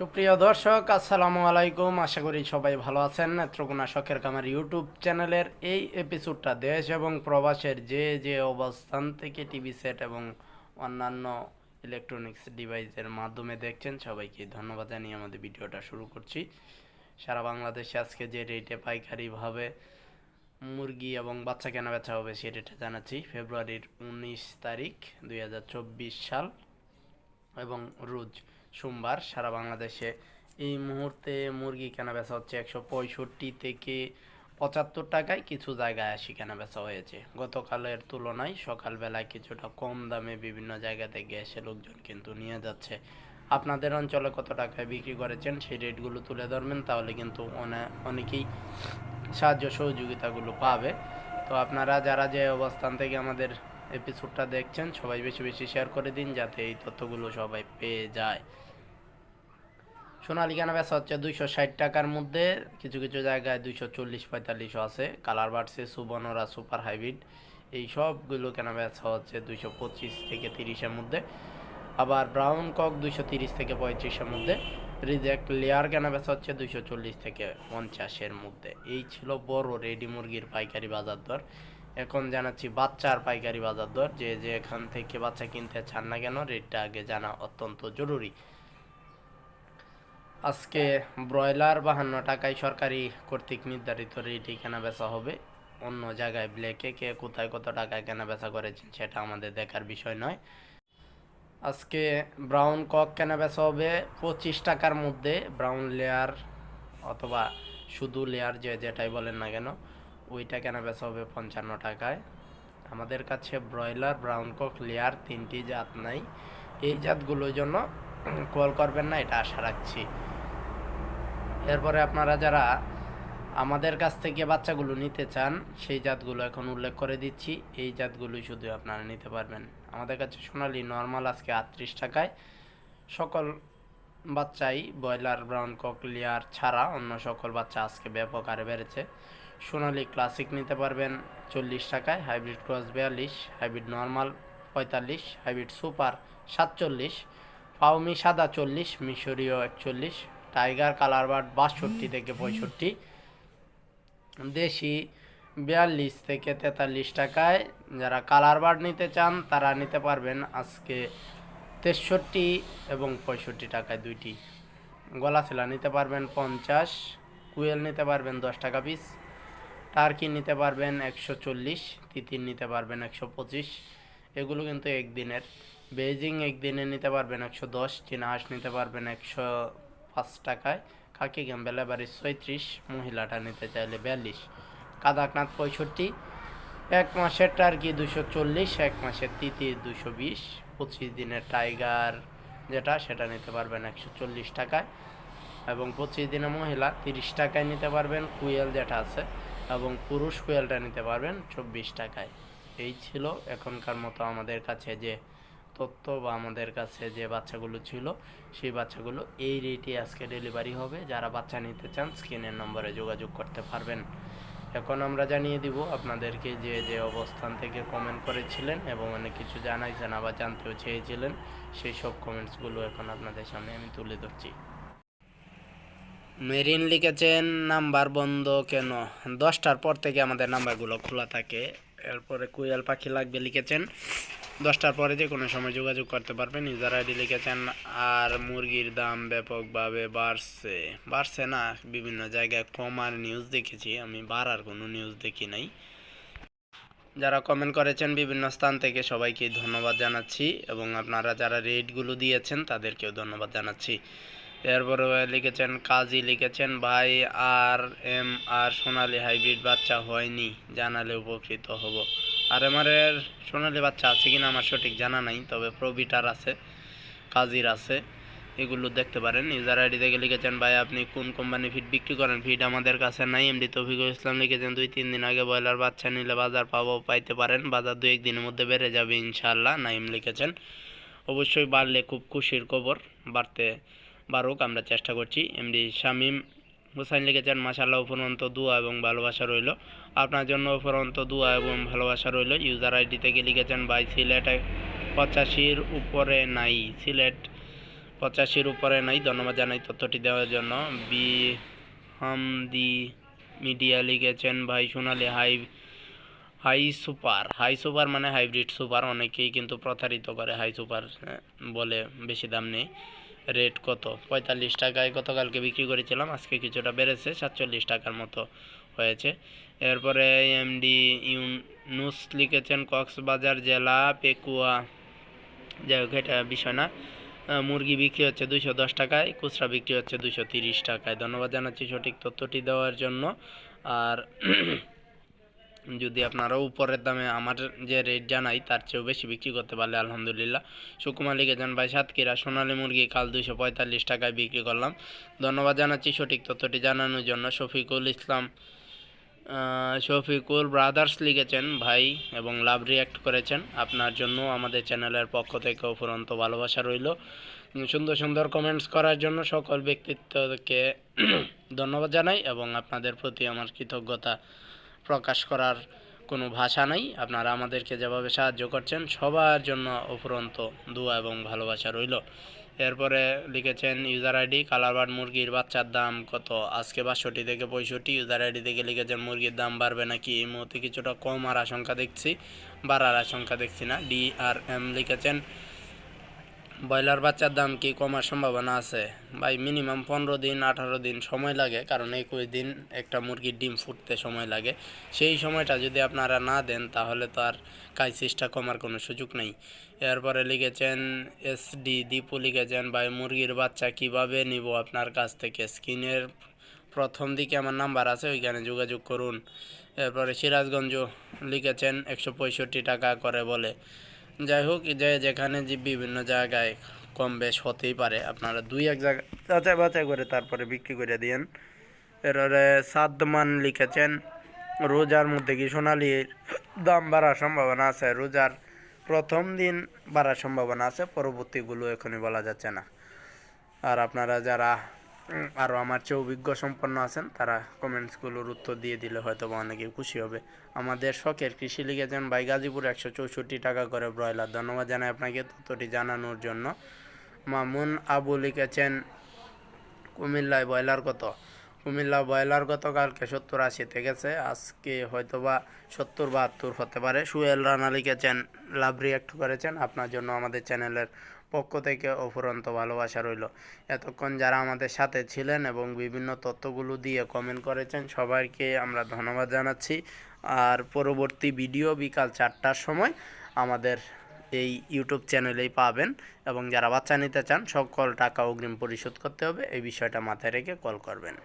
সুপ্রিয় দর্শক, আসসালামু আলাইকুম। আশা করি সবাই ভালো আছেন। নেত্রকোনা শখের কামার ইউটিউব চ্যানেলের এই এপিসোডটা দেশ এবং প্রবাসের যে যে অবস্থান থেকে টিভি সেট এবং অন্যান্য ইলেকট্রনিক্স ডিভাইসের মাধ্যমে দেখছেন, সবাইকে ধন্যবাদ জানিয়ে আমাদের ভিডিওটা শুরু করছি। সারা বাংলাদেশে আজকে যে রেটে পাইকারিভাবে মুরগি এবং বাচ্চা কেনা বেচা হবে সে রেটে জানাচ্ছি। ফেব্রুয়ারির উনিশ তারিখ দুই হাজার চব্বিশ সাল এবং রোজ সোমবার সারা বাংলাদেশে এই মুহূর্তে মুরগি কেনা বেচা হচ্ছে একশো পঁয়ষট্টি থেকে পঁচাত্তর টাকায়। কিছু জায়গায় আশি কেনা বেচা হয়েছে। গতকালের তুলনায় সকালবেলায় কিছুটা কম দামে বিভিন্ন জায়গা থেকে এসে লোকজন কিন্তু নিয়ে যাচ্ছে। আপনাদের অঞ্চলে কত টাকায় বিক্রি করেছেন সেই রেটগুলো তুলে ধরবেন, তাহলে কিন্তু অনে- অনেকেই সাহায্য সহযোগিতাগুলো পাবে। তো আপনারা যারা যে অবস্থান থেকে আমাদের এপিসোডটা দেখছেন, সবাই বেশি বেশি শেয়ার করে দিন, যাতে এই তথ্যগুলো সবাই পেয়ে যায়। সোনালী বেচা হচ্ছে দুইশো ষাট টাকার মধ্যে। কিছু কিছু জায়গায় দুইশো চল্লিশ পঁয়তাল্লিশও আছে। কালার বাড়ছে, সুবর্ণরা সুপার হাইব্রিড। এই সবগুলো কেনা হচ্ছে দুইশো পঁচিশ থেকে তিরিশের মধ্যে। আবার ব্রাউন কক দুইশো তিরিশ থেকে পঁয়ত্রিশের মধ্যে। রিজেক্ট লেয়ার কেনা হচ্ছে দুইশো চল্লিশ থেকে পঞ্চাশের মধ্যে। এই ছিল বড় রেডি মুরগির পাইকারি বাজার দর। এখন জানাচ্ছি বাচ্চার পাইকারি বাজার দর। যে যে এখান থেকে বাচ্চা কিনতে চান না কেন, রেটটা আগে জানা অত্যন্ত জরুরি। আজকে ব্রয়লার বাহান্ন টাকায় সরকারি কর্তৃক নির্ধারিত রেটে কেনা বেচা হবে। অন্য জায়গায় ব্ল্যাকে কে কোথায় কত টাকায় কেনা বেচা করেছেন সেটা আমাদের দেখার বিষয় নয়। আজকে ব্রাউন কক কেনা বেচা হবে পঁচিশ টাকার মধ্যে। ব্রাউন লেয়ার অথবা শুধু লেয়ার যে যেটাই বলেন না কেন, ওইটা কেনা বেচা হবে পঞ্চান্ন টাকায়। আমাদের কাছে ব্রয়লার ব্রাউন কক লেয়ার তিনটি জাত নাই। এই জাতগুলোর জন্য কল করবেন না, এটা আশা রাখছি। এরপরে আপনারা যারা আমাদের কাছ থেকে বাচ্চাগুলো নিতে চান, সেই জাতগুলো এখন উল্লেখ করে দিচ্ছি। এই জাতগুলোই শুধু আপনারা নিতে পারবেন। আমাদের কাছে সোনালি নর্মাল আজকে আটত্রিশ টাকায়। সকল বাচ্চাই ব্রয়লার ব্রাউন কক লেয়ার ছাড়া অন্য সকল বাচ্চা আজকে ব্যাপক আরে বেড়েছে। সোনালি ক্লাসিক নিতে পারবেন চল্লিশ টাকায় হাইব্রিড ক্রস বিয়াল্লিশ হাইব্রিড নর্মাল পঁয়তাল্লিশ হাইব্রিড সুপার সাতচল্লিশ। পাউমি সাদা চল্লিশ, মিশরীয় একচল্লিশ টাইগার কালার বার্ড বাষট্টি থেকে পঁয়ষট্টি, দেশি বিয়াল্লিশ থেকে তেতাল্লিশ টাকায়। যারা কালার বার্ড নিতে চান, তারা নিতে পারবেন আজকে তেষট্টি এবং পঁয়ষট্টি টাকায় দুইটি। গলা ছেলা নিতে পারবেন পঞ্চাশ, কুয়েল নিতে পারবেন দশ টাকা পিস টার্কি নিতে পারবেন একশো চল্লিশ, তিতির নিতে পারবেন একশো পঁচিশ। এগুলো কিন্তু একদিনের। বেজিং একদিনে নিতে পারবেন একশো দশ, চীনা হাঁস নিতে পারবেন একশো পাঁচ টাকায়। কাকি গ্যাম্বেল এবারে ছয়ত্রিশ, মহিলাটা নিতে চাইলে বিয়াল্লিশ। কাদাকনাথ পঁয়ষট্টি, এক মাসের টার্কি দুশো চল্লিশ, এক মাসের তিতির দুশো বিশ। পঁচিশ দিনের টাইগার যেটা, সেটা নিতে পারবেন একশো চল্লিশ টাকায়। এবং পঁচিশ দিনের মহিলা তিরিশ টাকায় নিতে পারবেন, কুয়েল যেটা আছে। এবং পুরুষ কুয়েলটা নিতে পারবেন চব্বিশ টাকায়। এই ছিল এখনকার মতো আমাদের কাছে যে তথ্য বা আমাদের কাছে যে বাচ্চাগুলো ছিল, সেই বাচ্চাগুলো এই রেটে আজকে ডেলিভারি হবে। যারা বাচ্চা নিতে চান, স্ক্রিনের নম্বরে যোগাযোগ করতে পারবেন। এখন আমরা জানিয়ে দিব আপনাদেরকে যে যে অবস্থান থেকে কমেন্ট করেছিলেন এবং অনেক কিছু জানাইছেন আবার জানতেও চেয়েছিলেন, সেই সব কমেন্টসগুলো এখন আপনাদের সামনে আমি তুলে ধরছি। মেরিন লিখেছেন, নাম্বার বন্ধ কেন? দশটার পর থেকে আমাদের নাম্বারগুলো খোলা থাকে। এরপরে কুয়াল পাখি লাগবে লিখেছেন দশটার পরে যে কোনো সময় যোগাযোগ করতে পারবেন। ইউজার আইডি লিখেছেন, আর মুরগির দাম ব্যাপকভাবে বাড়ছে। বাড়ছে না, বিভিন্ন জায়গায় কমার নিউজ দেখেছি। আমি বাড়ার কোনো নিউজ দেখি নাই। যারা কমেন্ট করেছেন বিভিন্ন স্থান থেকে সবাইকে ধন্যবাদ জানাচ্ছি এবং আপনারা যারা রেটগুলো দিয়েছেন তাদেরকেও ধন্যবাদ জানাচ্ছি। এরপরে লিখেছেন, কাজী লিখেছেন, ভাই, আর এম আর সোনালি হাইব্রিড বাচ্চা হয়নি, জানালে উপকৃত হব। আর এমারের সোনালি বাচ্চা আছে কিনা আমার সঠিক জানা নাই, তবে প্রবিটার আছে, কাজির আছে, এগুলো দেখতে পারেন। ইউজার আইডি থেকে লিখেছেন, ভাই, আপনি কোন কোম্পানি ফিড বিক্রি করেন? ফিড আমাদের কাছে নাই। এমডি তৌফিকুল ইসলাম লিখেছেন, দুই, তিন দিন আগে ব্রয়লার বাচ্চা নিলে বাজার পাবো, পাইতে পারেন। বাজার দু দিনের মধ্যে বেড়ে যাবে ইনশাল্লাহ নাইম লিখেছেন। অবশ্যই বাড়লে খুব খুশির খবর, বাড়তে বাড়ুক, আমরা চেষ্টা করছি। এমডি শামীম হুসাইন লিখেছেন মাসাল্লাহ উপরন্ত দোয়া এবং ভালোবাসা রইল। আপনার জন্য উপরন্ত দোয়া এবং ভালোবাসা রইল। ইউজার আইডি থেকে লিখেছেন, ভাই, সিলেটে পঁচাশির উপরে নাই, সিলেট পঁচাশির উপরে নাই। ধন্যবাদ জানাই তথ্যটি দেওয়ার জন্য। বি হামদি মিডিয়া লিখেছেন, ভাই, সোনালি high high super. High super মানে হাইব্রিড সুপার, অনেকেই কিন্তু প্রতারিত করে হাই সুপার বলে বেশি দাম নেই। রেট কত? পঁয়তাল্লিশ টাকায় গতকালকে বিক্রি করেছিলাম, আজকে কিছুটা বেড়েছে, সাতচল্লিশ টাকার মতো হয়েছে। এরপরে এমডি ইউনুস লিখেছেন, কক্সবাজার জেলা পেকুয়া, যাই হোক, এটা বিষয় না। মুরগি বিক্রি হচ্ছে দুইশো দশ টাকায়, খুচরা বিক্রি হচ্ছে দুইশো তিরিশ টাকায়। ধন্যবাদ জানাচ্ছি সঠিক তথ্যটি দেওয়ার জন্য। আর যদি আপনারা উপরের দামে আমার যে রেট জানাই তার চেয়েও বেশি বিক্রি করতে পারলে আলহামদুলিল্লাহ। সুকুমার লিখেছেন, ভাই, সাতক্ষীরা সোনালী মুরগি কাল দুইশো পঁয়তাল্লিশ টাকায় বিক্রি করলাম। ধন্যবাদ জানাচ্ছি সঠিক তথ্যটি জানানোর জন্য। শফিকুল ইসলাম শফিকুল ব্রাদার্স লিখেছেন, ভাই, এবং লাভ রিয়াক্ট করেছেন। আপনার জন্য আমাদের চ্যানেলের পক্ষ থেকে অফুরন্ত ভালোবাসা রইল। সুন্দর সুন্দর কমেন্টস করার জন্য সকল ব্যক্তিত্বকে ধন্যবাদ জানাই এবং আপনাদের প্রতি আমার কৃতজ্ঞতা প্রকাশ করার কোনো ভাষা নাই। আপনারা আমাদেরকে যেভাবে সাহায্য করছেন, সবার জন্য অফুরন্ত দোয়া এবং ভালোবাসা রইল। এরপরে লিখেছেন, ইউজার আইডি, কালারবার্ড মুরগির বাচ্চার দাম কত? আজকে বাষট্টি থেকে পঁয়ষট্টি, ইউজার আইডি থেকে লিখেছেন, মুরগির দাম বাড়বে নাকি? এই মুহূর্তে কিছুটা কম আর আশঙ্কা দেখছি, বাড়ার আশঙ্কা দেখছি না। ডি আর এম লিখেছেন ব্রয়লার বাচ্চার দাম কি কমার সম্ভাবনা আছে? ভাই মিনিমাম পনেরো দিন, আঠারো দিন সময় লাগে, কারণ একুশ দিন একটা মুরগির ডিম ফুটতে সময় লাগে। সেই সময়টা যদি আপনারা না দেন, তাহলে তো আর কাইসিসটা কমার কোনো সুযোগ নেই। এরপরে লিখেছেন এস ডি দীপু লিখেছেন, ভাই, মুরগির বাচ্চা কীভাবে নিব আপনার কাছ থেকে? স্ক্রিনের প্রথম দিকে আমার নাম্বার আছে, ওইখানে যোগাযোগ করুন। এরপরে সিরাজগঞ্জ লিখেছেন, একশো পঁয়ষট্টি টাকা করে বলে। যাই হোক যে যেখানে যে বিভিন্ন জায়গায় কম বেশ হতেই পারে। আপনারা দুই এক জায়গায় যাচাই বাছাই করে তারপরে বিক্রি করে দিয়েন। এরপরে সাদমান লিখেছেন, রোজার মধ্যে কি সোনালির দাম বাড়ার সম্ভাবনা আছে? রোজার প্রথম দিন বাড়ার সম্ভাবনা আছে, পরবর্তীগুলো এখনই বলা যাচ্ছে না। আর আপনারা যারা আরও আমার চেয়ে অভিজ্ঞ সম্পন্ন আছেন, তারা কমেন্টসগুলোর উত্তর দিয়ে দিলে হয়তো বা অনেকে খুশি হবে। আমাদের শখের কৃষি লিগে লিখেছেন ভাই গাজীপুর একশো চৌষট্টি টাকা করে ব্রয়লার। ধন্যবাদ জানাই আপনাকে তথ্যটি জানানোর জন্য। মামুন আবু লিখেছেন, কুমিল্লায় ব্রয়লার কত? কুমিল্লা ব্রয়লার গতকালকে সত্তর আশিতে গেছে আজকে হয়তো বা সত্তর বাহাত্তর হতে পারে। সুয়েল রানা লিখেছেন লাভ রিয়াক্ট করেছেন, আপনার জন্য আমাদের চ্যানেলের পক্ষ থেকে অফুরন্ত ভালোবাসা রইল। এতক্ষণ যারা আমাদের সাথে ছিলেন এবং বিভিন্ন তথ্যগুলো দিয়ে কমেন্ট করেছেন, সবাইকে আমরা ধন্যবাদ জানাচ্ছি। আর পরবর্তী ভিডিও বিকাল চারটার সময় আমাদের এই ইউটিউব চ্যানেলেই পাবেন এবং যারা বাচ্চা নিতে চান, সকল টাকা অগ্রিম পরিশোধ করতে হবে। এই বিষয়টা মাথায় রেখে কল করবেন।